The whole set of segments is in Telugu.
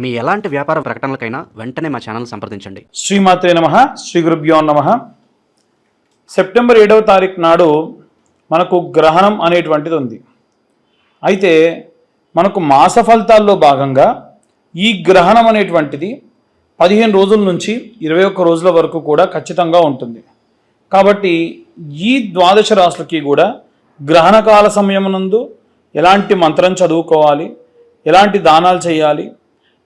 మీ ఎలాంటి వ్యాపార ప్రకటనలకైనా వెంటనే మా ఛానల్ సంప్రదించండి. శ్రీమాతే నమ శ్రీ గురుభ్యో నమ. సెప్టెంబర్ ఏడవ తారీఖు నాడు మనకు గ్రహణం అనేటువంటిది ఉంది. అయితే మనకు మాస ఫలితాల్లో భాగంగా ఈ గ్రహణం అనేటువంటిది పదిహేను రోజుల నుంచి ఇరవై ఒక్క రోజుల వరకు కూడా ఖచ్చితంగా ఉంటుంది. కాబట్టి ఈ ద్వాదశ రాశులకి కూడా గ్రహణ కాల సమయమునందు ఎలాంటి మంత్రం చదువుకోవాలి ఎలాంటి దానాలు చేయాలి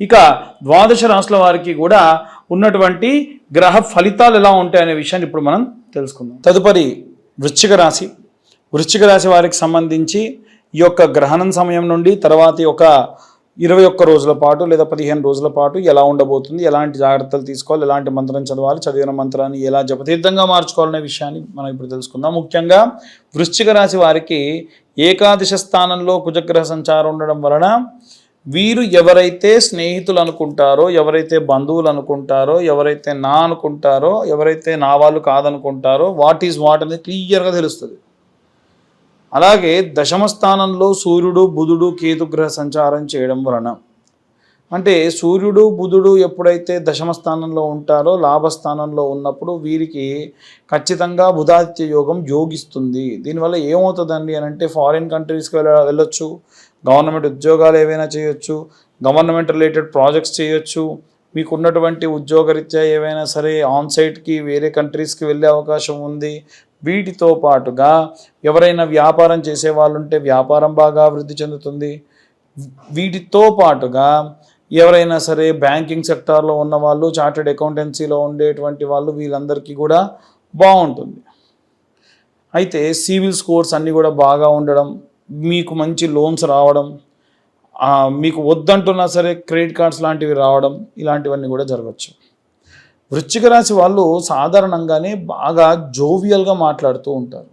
ఇక ద్వాదశ రాశుల వారికి కూడా ఉన్నటువంటి గ్రహ ఫలితాలు ఎలా ఉంటాయనే విషయాన్ని ఇప్పుడు మనం తెలుసుకుందాం. తదుపరి వృశ్చిక రాశి. వృశ్చిక రాశి వారికి సంబంధించి ఈ యొక్క గ్రహణం సమయం నుండి తర్వాత ఒక ఇరవై ఒక్క రోజుల పాటు లేదా పదిహేను రోజుల పాటు ఎలా ఉండబోతుంది ఎలాంటి జాగ్రత్తలు తీసుకోవాలి ఎలాంటి మంత్రం చదవాలి చదివిన మంత్రాన్ని ఎలా జపతీర్థంగా మార్చుకోవాలనే విషయాన్ని మనం ఇప్పుడు తెలుసుకుందాం. ముఖ్యంగా వృశ్చిక రాశి వారికి ఏకాదశ స్థానంలో కుజగ్రహ సంచారం ఉండడం వలన వీరు ఎవరైతే స్నేహితులు అనుకుంటారో ఎవరైతే బంధువులు అనుకుంటారో ఎవరైతే నా అనుకుంటారో ఎవరైతే నా వాళ్ళు కాదనుకుంటారో వాట్ ఈజ్ వాట్ అనేది క్లియర్గా తెలుస్తుంది. అలాగే దశమ స్థానంలో సూర్యుడు బుధుడు కేతుగ్రహ సంచారం చేయడం వలన. అంటే సూర్యుడు బుధుడు ఎప్పుడైతే దశమ స్థానంలో ఉంటారో లాభస్థానంలో ఉన్నప్పుడు వీరికి ఖచ్చితంగా బుధాదిత్య యోగం యోగిస్తుంది. దీనివల్ల ఏమవుతుందండి అని అంటే ఫారిన్ కంట్రీస్కి వెళ్ళ వెళ్ళొచ్చు గవర్నమెంట్ ఉద్యోగాలు ఏవైనా చేయొచ్చు గవర్నమెంట్ రిలేటెడ్ ప్రాజెక్ట్స్ చేయొచ్చు మీకు ఉన్నటువంటి ఉద్యోగరీత్యా ఏవైనా సరే ఆన్ సైట్కి వేరే కంట్రీస్కి వెళ్ళే అవకాశం ఉంది. వీటితో పాటుగా ఎవరైనా వ్యాపారం చేసే వాళ్ళు ఉంటే వ్యాపారం బాగా అభివృద్ధి చెందుతుంది. వీటితో పాటుగా ఎవరైనా సరే బ్యాంకింగ్ సెక్టార్లో ఉన్న వాళ్ళు చార్టెడ్ అకౌంటెన్సీలో ఉండేటువంటి వాళ్ళు వీళ్ళందరికీ కూడా బాగుంటుంది. అయితే సివిల్ స్కోర్స్ అన్నీ కూడా బాగా ఉండడం మీకు మంచి లోన్స్ రావడం మీకు వద్దంటున్నా సరే క్రెడిట్ కార్డ్స్ లాంటివి రావడం ఇలాంటివన్నీ కూడా జరగచ్చు. వృశ్చిక రాశి వాళ్ళు సాధారణంగానే బాగా జోవియల్గా మాట్లాడుతూ ఉంటారు.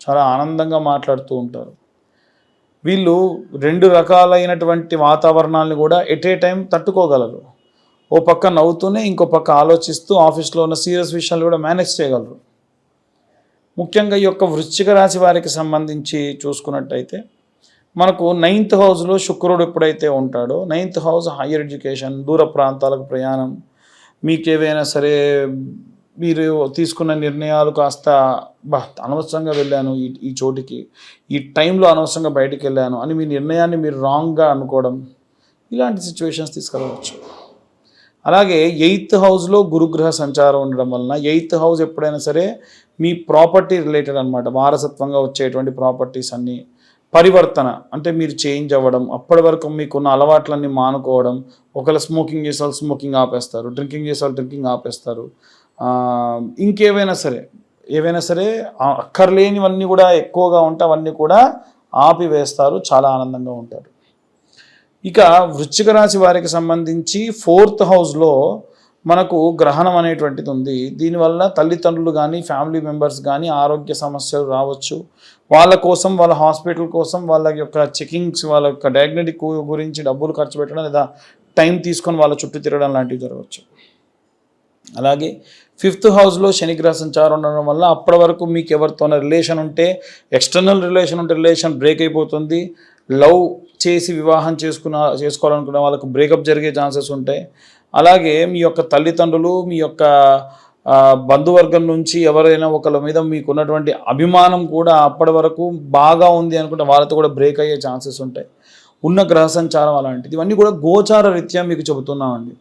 చాలా ఆనందంగా మాట్లాడుతూ ఉంటారు. వీళ్ళు రెండు రకాలైనటువంటి వాతావరణాలను కూడా ఎట్ ఏ టైం తట్టుకోగలరు. ఓ పక్క నవ్వుతూనే ఇంకో పక్క ఆలోచిస్తూ ఆఫీస్లో ఉన్న సీరియస్ విషయాలు కూడా మేనేజ్ చేయగలరు. ముఖ్యంగా ఈ యొక్క వృశ్చిక రాశి వారికి సంబంధించి చూసుకున్నట్టయితే మనకు నైన్త్ హౌస్లో శుక్రుడు ఎప్పుడైతే ఉంటాడో నైన్త్ హౌస్ హయ్యర్ ఎడ్యుకేషన్ దూర ప్రాంతాలకు ప్రయాణం మీకు ఏవైనా సరే మీరు తీసుకున్న నిర్ణయాలు కాస్త బా అనవసరంగా వెళ్ళాను ఈ ఈ చోటికి ఈ టైంలో అనవసరంగా బయటికి వెళ్ళాను అని మీ నిర్ణయాన్ని మీరు రాంగ్గా అనుకోవడం ఇలాంటి సిచ్యువేషన్స్ తీసుకురావచ్చు. అలాగే ఎయిత్ హౌస్లో గురుగ్రహ సంచారం ఉండడం వలన ఎయిత్ హౌస్ ఎప్పుడైనా సరే మీ ప్రాపర్టీ రిలేటెడ్ అనమాట వారసత్వంగా వచ్చేటువంటి ప్రాపర్టీస్ అన్నీ పరివర్తన అంటే మీరు చేంజ్ అవ్వడం అప్పటి వరకు మీకున్న అలవాట్లన్నీ మానుకోవడం ఒకవేళ స్మోకింగ్ చేసే వాళ్ళు స్మోకింగ్ ఆపేస్తారు డ్రింకింగ్ చేసే వాళ్ళు డ్రింకింగ్ ఆపేస్తారు ఇంకేవైనా సరే ఏవైనా సరే అక్కర్లేనివన్నీ కూడా ఎక్కువగా ఉంటే అవన్నీ కూడా ఆపివేస్తారు చాలా ఆనందంగా ఉంటారు. ఇక వృశ్చిక రాశి వారికి సంబంధించి ఫోర్త్ హౌస్లో మనకు గ్రహణం అనేటువంటిది ఉంది. దీనివల్ల తల్లిదండ్రులు కానీ ఫ్యామిలీ మెంబర్స్ కానీ ఆరోగ్య సమస్యలు రావచ్చు. వాళ్ళ కోసం వాళ్ళ హాస్పిటల్ కోసం వాళ్ళ యొక్క చెకింగ్స్ వాళ్ళ యొక్క డయాగ్నటిక్ గురించి డబ్బులు ఖర్చు పెట్టడం లేదా టైం తీసుకొని వాళ్ళ చుట్టూ తిరగడం లాంటివి జరగవచ్చు. అలాగే ఫిఫ్త్ హౌస్లో శనిగ్రహ సంచారం ఉండడం వల్ల అప్పటి వరకు మీకు ఎవరితోన రిలేషన్ ఉంటే ఎక్స్టర్నల్ రిలేషన్ ఉంటే రిలేషన్ బ్రేక్ అయిపోతుంది. లవ్ చేసి వివాహం చేసుకున్న చేసుకోవాలనుకున్న వాళ్ళకు బ్రేకప్ జరిగే ఛాన్సెస్ ఉంటాయి అలాగే మీ యొక్క తల్లిదండ్రులు మీ యొక్క బంధువర్గం నుంచి ఎవరైనా ఒకళ్ళ మీద మీకు ఉన్నటువంటి అభిమానం కూడా అప్పటి వరకు బాగా ఉంది అనుకుంటే వాళ్ళతో కూడా బ్రేక్ అయ్యే ఛాన్సెస్ ఉంటాయి. ఉన్న గ్రహ సంచారం అలాంటిది. ఇవన్నీ కూడా గోచార రీత్యా మీకు చెబుతున్నామండి.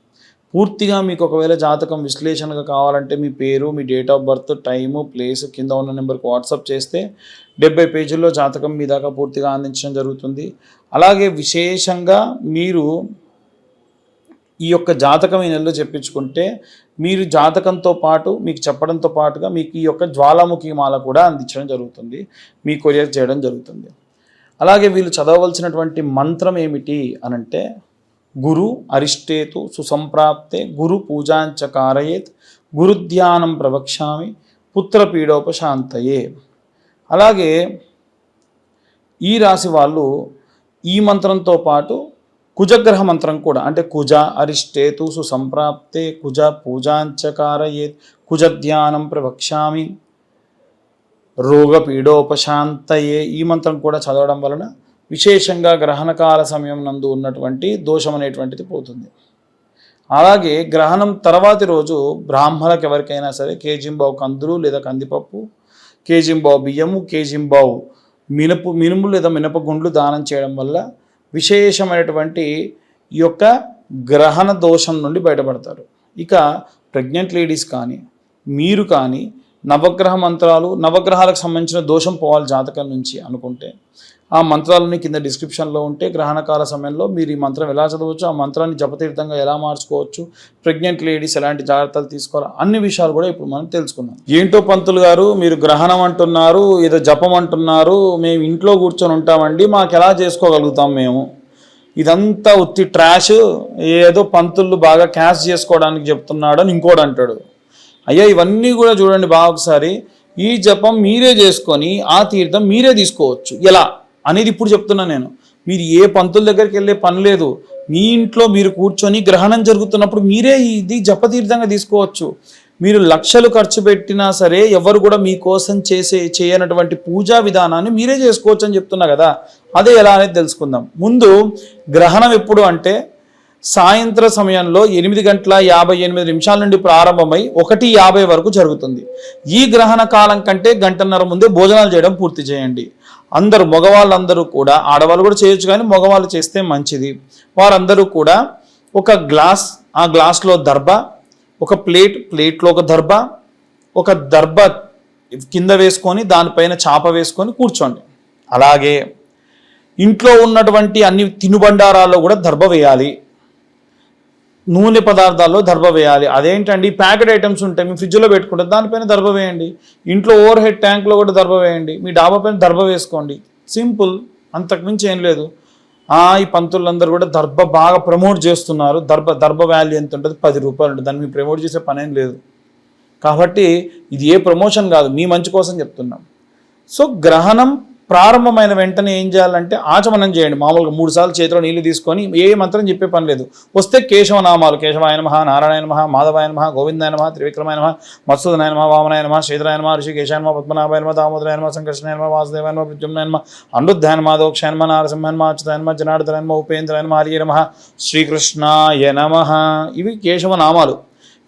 పూర్తిగా మీకు ఒకవేళ జాతకం విశ్లేషణగా కావాలంటే మీ పేరు మీ date of birth time place కింద ఉన్న నెంబర్కి వాట్సాప్ చేస్తే డెబ్బై పేజీల్లో జాతకం మీ దాకా పూర్తిగా అందించడం జరుగుతుంది. అలాగే విశేషంగా మీరు ఈ యొక్క జాతకం ఈ నెలలో చెప్పించుకుంటే మీరు జాతకంతో పాటు మీకు చెప్పడంతో పాటుగా మీకు ఈ యొక్క జ్వాలాముఖి మాల కూడా అందించడం జరుగుతుంది. మీ కొరియర్ చేయడం జరుగుతుంది. అలాగే వీళ్ళు చదవవలసినటువంటి మంత్రం ఏమిటి అనంటే గురు అరిష్టేతు సుసంప్రాప్తే గురు పూజాంచ కారయేత్ గురుధ్యానం ప్రవక్ష్యామి పుత్రపీడోపశాంతయే. అలాగే ఈ రాశి వాళ్ళు ఈ మంత్రంతో పాటు కుజగ్రహ మంత్రం కూడా అంటే కుజ అరిష్టేతు సుసంప్రాప్తే కుజ పూజాంచకారయే కుజ ధ్యానం ప్రవక్ష్యామి రోగ పీడోపశాంతయే ఈ మంత్రం కూడా చదవడం వలన విశేషంగా గ్రహణకాల సమయం నందు ఉన్నటువంటి దోషం అనేటువంటిది పోతుంది. అలాగే గ్రహణం తర్వాతి రోజు బ్రాహ్మణకు ఎవరికైనా సరే కేజింబావు కందులు లేదా కందిపప్పు కేజింబావు బియ్యము కేజింబావు మినపు మినుము లేదా మినపగుండ్లు దానం చేయడం వల్ల విశేషమైనటువంటి ఈ యొక్క గ్రహణ దోషం నుండి బయటపడతారు. ఇక ప్రెగ్నెంట్ లేడీస్ కానీ మీరు కానీ నవగ్రహ మంత్రాలు నవగ్రహాలకు సంబంధించిన దోషం పోవాలి జాతకం నుంచి అనుకుంటే ఆ మంత్రాలని కింద డిస్క్రిప్షన్లో ఉంటే గ్రహణకాల సమయంలో మీరు ఈ మంత్రం ఎలా చదవచ్చు ఆ మంత్రాన్ని జపతీర్థంగా ఎలా మార్చుకోవచ్చు ప్రెగ్నెంట్ లేడీస్ ఎలాంటి జాగ్రత్తలు తీసుకోవాలి అన్ని విషయాలు కూడా ఇప్పుడు మనం తెలుసుకుందాం. ఏంటో పంతులు గారు మీరు గ్రహణం అంటున్నారు ఏదో జపం అంటున్నారు మేము ఇంట్లో కూర్చొని ఉంటామండి మాకు ఎలా చేసుకోగలుగుతాం మేము? ఇదంతా ఉత్తి ట్రాష్ ఏదో పంతులు బాగా క్యాష్ చేసుకోవడానికి చెప్తున్నాడు అని ఇంకోటి అంటాడు. అయ్యా ఇవన్నీ కూడా చూడండి బాగా ఒకసారి. ఈ జపం మీరే చేసుకొని ఆ తీర్థం మీరే తీసుకోవచ్చు. ఎలా? అనేది ఇప్పుడు చెప్తున్నా నేను. మీరు ఏ పంతుల దగ్గరికి వెళ్ళే పని లేదు. మీ ఇంట్లో మీరు కూర్చొని గ్రహణం జరుగుతున్నప్పుడు మీరే ఇది జపతీర్థంగా తీసుకోవచ్చు. మీరు లక్షలు ఖర్చు పెట్టినా సరే ఎవరు కూడా మీకోసం చేసే చేయనటువంటి పూజా విధానాన్ని మీరే చేసుకోవచ్చు అని చెప్తున్నా కదా. అదే ఎలా అనేది తెలుసుకుందాం. ముందు గ్రహణం ఎప్పుడు అంటే సాయంత్ర సమయంలో ఎనిమిది గంటల యాభై ఎనిమిది నిమిషాల నుండి ప్రారంభమై ఒకటి యాభై వరకు జరుగుతుంది. ఈ గ్రహణ కాలం కంటే గంటన్నర ముందే భోజనాలు చేయడం పూర్తి చేయండి. అందరూ మగవాళ్ళందరూ కూడా ఆడవాళ్ళు కూడా చేయొచ్చు కానీ మగవాళ్ళు చేస్తే మంచిది. వారందరూ కూడా ఒక గ్లాస్ ఆ గ్లాస్లో దర్భ ఒక ప్లేట్ ప్లేట్లో ఒక దర్భ ఒక దర్భ కింద వేసుకొని దానిపైన చాప వేసుకొని కూర్చోండి. అలాగే ఇంట్లో ఉన్నటువంటి అన్ని తినుబండారాల్లో కూడా దర్భ వేయాలి. నూనె పదార్థాల్లో దర్భ వేయాలి. అదేంటండి? ప్యాకెట్ ఐటమ్స్ ఉంటాయి మీ ఫ్రిడ్జ్లో పెట్టుకుంటే. దానిపైన దర్భ వేయండి. ఇంట్లో ఓవర్ హెడ్ ట్యాంక్లో కూడా దర్భ వేయండి. మీ డాబా పైన దర్భ వేసుకోండి. సింపుల్ అంతకుమించి ఏం లేదు. ఆ, ఈ పంతులందరూ కూడా దర్భ బాగా ప్రమోట్ చేస్తున్నారు. దర్భ దర్భ వాల్యూ ఎంత ఉంటుంది? పది రూపాయలు ఉంటుంది. దాన్ని మీరు ప్రమోట్ చేసే పనేం లేదు. కాబట్టి ఇది ఏ ప్రమోషన్ కాదు. మీ మంచి కోసం చెప్తున్నాం. సో గ్రహణం ప్రారంభమైన వెంటనే ఏం చేయాలంటే ఆచమనం చేయండి. మామూలుగా మూడు సార్లు చేతిలో నీళ్ళు తీసుకొని ఏ మంత్రం చెప్పే పని లేదు. వస్తే కేశవనామాలు కేశవాయన మహా నారాయణ మహా మాధవాయన మహా గోవిందాయన మహా త్రివిక్రమాయన మహా మత్సూదనాయ మహా వామనాయన మహా శ్రీధరాయన మహా ఋషికేశాయన మహా పద్మనాభాయన మహా దామోదరాయన మహా సంకర్షణాయ మహా వాసుదేవాయన మహా ప్రద్యుమ్నాయన మహా అనుద్ధాయన మహా దోక్షాయన మహా నారసింహాయ మహా అచ్యుతాయన మహా జనార్దనాయన మహా ఉపేంద్రాయన మహా హరియన మహా శ్రీకృష్ణాయ నమ. ఇవి కేశవనామాలు.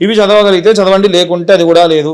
ఇవి చదవగలిగితే చదవండి లేకుంటే అది కూడా లేదు.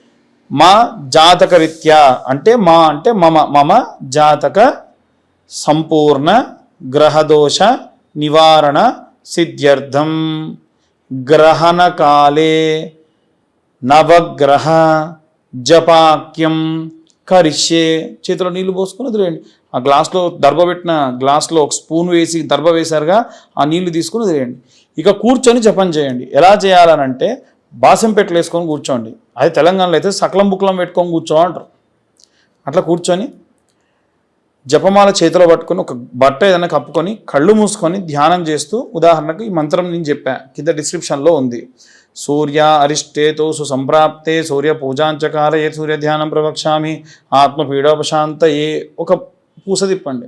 మా జాతక రీత్యా అంటే మా అంటే మమ మమ జాతక సంపూర్ణ గ్రహదోష నివారణ సిద్ధ్యర్థం. గ్రహణకాలే నవగ్రహ జపాక్యం కరిష్యే. చేతిలో నీళ్ళు పోసుకొని వదిలేయండి ఆ గ్లాస్లో దర్భ పెట్టిన గ్లాస్లో ఒక స్పూన్ వేసి దర్భ వేశారుగా ఆ నీళ్ళు తీసుకొని వదిలేయండి ఇక కూర్చొని జపం చేయండి. ఎలా చేయాలనంటే బాసం వేసుకొని కూర్చోండి. అది తెలంగాణలో అయితే సకలం బుక్లం పెట్టుకొని కూర్చో అంటారు అట్లా కూర్చొని జపమాల చేతిలో పట్టుకొని ఒక బట్ట ఏదైనా కప్పుకొని కళ్ళు మూసుకొని ధ్యానం చేస్తూ ఉదాహరణకు ఈ మంత్రం నేను చెప్పా కింద డిస్క్రిప్షన్లో ఉంది. సూర్య అరిష్టేతో సుసంప్రాప్తే సూర్య పూజాంచకార ఏ సూర్య ధ్యానం ప్రవక్షామి ఆత్మ పీడోపశాంత ఏ ఒక పూస తిప్పండి.